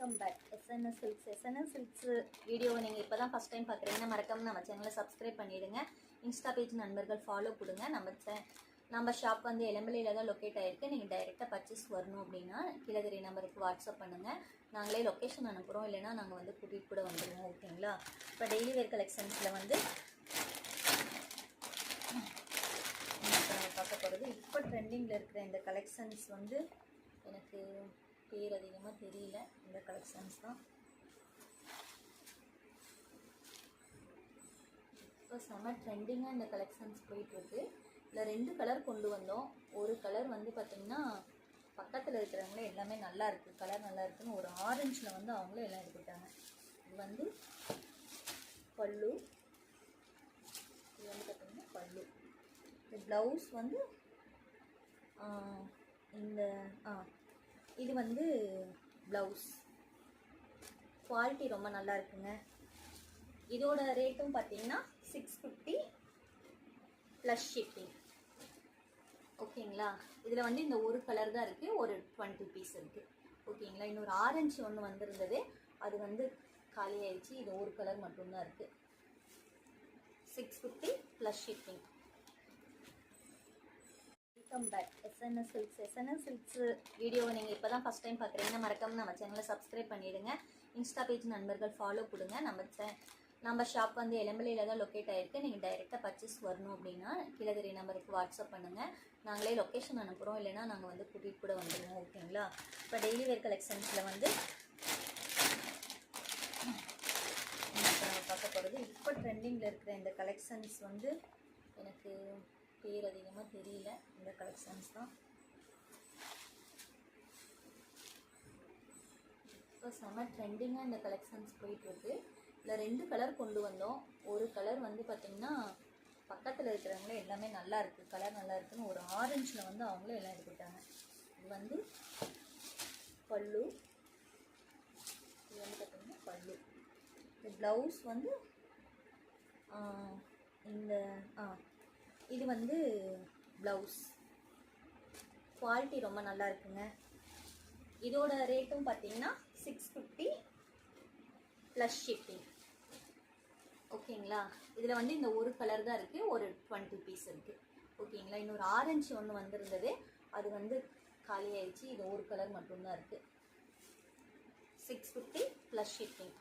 Welcome back SNS silks SNS silks வீடியோவை நீங்கள் இப்போ தான் ஃபஸ்ட் டைம் பார்க்குறீங்கன்னா மறக்காம நம்ம சேனலை சப்ஸ்கிரைப் பண்ணிவிடுங்க இன்ஸ்டா பேஜ் நண்பர்கள் ஃபாலோ கொடுங்க. நம்ம சே- நம்ம ஷாப் வந்து எலம்பலையில் தான் லொக்கேட் ஆகிருக்கு நீங்கள் டைரெக்டாக பர்ச்சேஸ் வரணும் அப்படின்னா கீழகிரி நம்பருக்கு வாட்ஸ்அப் பண்ணுங்கள் நாங்களே லொக்கேஷன் அனுப்புகிறோம் இல்லைன்னா நாங்கள் வந்து கூட்டிகிட்டு கூட வந்துடுவோம் ஓகேங்களா இப்போ டெய்லி வேர் கலெக்ஷன்ஸில் வந்து பார்க்க போகிறது இப்போ ட்ரெண்டிங்கில் இருக்கிற இந்த கலெக்ஷன்ஸ் வந்து எனக்கு பேர் அதிகமாக தெரியல. இந்த கலெக்ஷன்ஸ் தான். இப்போ செம ட்ரெண்டிங்காக இந்த கலெக்ஷன்ஸ் போயிட்டுருக்கு. இதில் ரெண்டு கலர் கொண்டு வந்தோம். ஒரு கலர் வந்து பார்த்திங்கன்னா பக்கத்தில் இருக்கிறவங்களே எல்லாமே நல்லா இருக்குது கலர் நல்லா இருக்குன்னு ஒரு ஆரஞ்சில் வந்து அவங்களும் எல்லாம் எடுத்துக்கிட்டாங்க இது வந்து பல்லு. இது வந்து பார்த்திங்கன்னா பல்லு. இந்த ப்ளவுஸ் வந்து இந்த ஆ இது வந்து ப்ளவுஸ் குவாலிட்டி ரொம்ப நல்லா இருக்குங்க. இதோட ரேட்டும் பார்த்தீங்கன்னா சிக்ஸ் ஃபிஃப்டி ப்ளஸ் ஷிப்பிங் ஓகேங்களா? இதில் வந்து இந்த ஒரு கலர் தான் இருக்குது ஒரு டுவெண்ட்டி பீஸ் இருக்குது ஓகேங்களா? இன்னொரு ஆரஞ்சு ஒன்று வந்திருந்தது. அது வந்து காலியாயிடுச்சு. இது ஒரு கலர் மட்டும்தான் இருக்குது six fifty plus shipping welcome back SNS silks SNS silks வீடியோவை நீங்கள் இப்போ தான் ஃபஸ்ட் டைம் பார்க்குறீங்கன்னா மறக்காம நம்ம சேனலை சப்ஸ்கிரைப் பண்ணிவிடுங்க இன்ஸ்டா பேஜ் நண்பர்கள் ஃபாலோ கொடுங்க. நம்ம சே- நம்ம ஷாப் வந்து எலம்பலையில் தான் லொக்கேட் ஆகிருக்கு நீங்கள் டைரெக்டாக பர்ச்சேஸ் வரணும் அப்படின்னா கீழகிரி நம்பருக்கு வாட்ஸ்அப் பண்ணுங்கள் நாங்களே லொக்கேஷன் அனுப்புகிறோம் இல்லைன்னா நாங்கள் வந்து கூட்டிகிட்டு கூட வந்துடுவோம் ஓகேங்களா? இப்போ டெய்லி வேர் கலெக்ஷன்ஸில் வந்து பார்க்க போகிறது இப்போ ட்ரெண்டிங்கில் இருக்கிற இந்த கலெக்ஷன்ஸ் வந்து எனக்கு பேர் அதிகமாக தெரியல. இந்த கலெக்ஷன்ஸ் தான். இப்போ செம ட்ரெண்டிங்காக இந்த கலெக்ஷன்ஸ் போயிட்டுருக்கு. இதில் ரெண்டு கலர் கொண்டு வந்தோம். ஒரு கலர் வந்து பார்த்திங்கன்னா பக்கத்தில் இருக்கிறவங்களே எல்லாமே நல்லா இருக்குது கலர் நல்லா இருக்குன்னு ஒரு ஆரஞ்சில் வந்து அவங்களும் எல்லாம் எடுத்துக்கிட்டாங்க இது வந்து பல்லு. இது வந்து பார்த்திங்கன்னா பல்லு. இந்த ப்ளவுஸ் வந்து இந்த ஆ இது வந்து ப்ளவுஸ் குவாலிட்டி ரொம்ப நல்லா இருக்குங்க. இதோட ரேட்டும் பார்த்தீங்கன்னா சிக்ஸ் ஃபிஃப்டி ப்ளஸ் ஷிப்பிங் ஓகேங்களா இதில் வந்து இந்த ஒரு கலர் தான் இருக்குது ஒரு டுவெண்ட்டி பீஸ் இருக்குது ஓகேங்களா இன்னொரு ஆரஞ்சு ஒன்று வந்திருந்தது. அது வந்து காலியாயிடுச்சு. இது ஒரு கலர் மட்டும்தான் இருக்குது சிக்ஸ் ஃபிஃப்டி ப்ளஸ் ஷிப்பிங்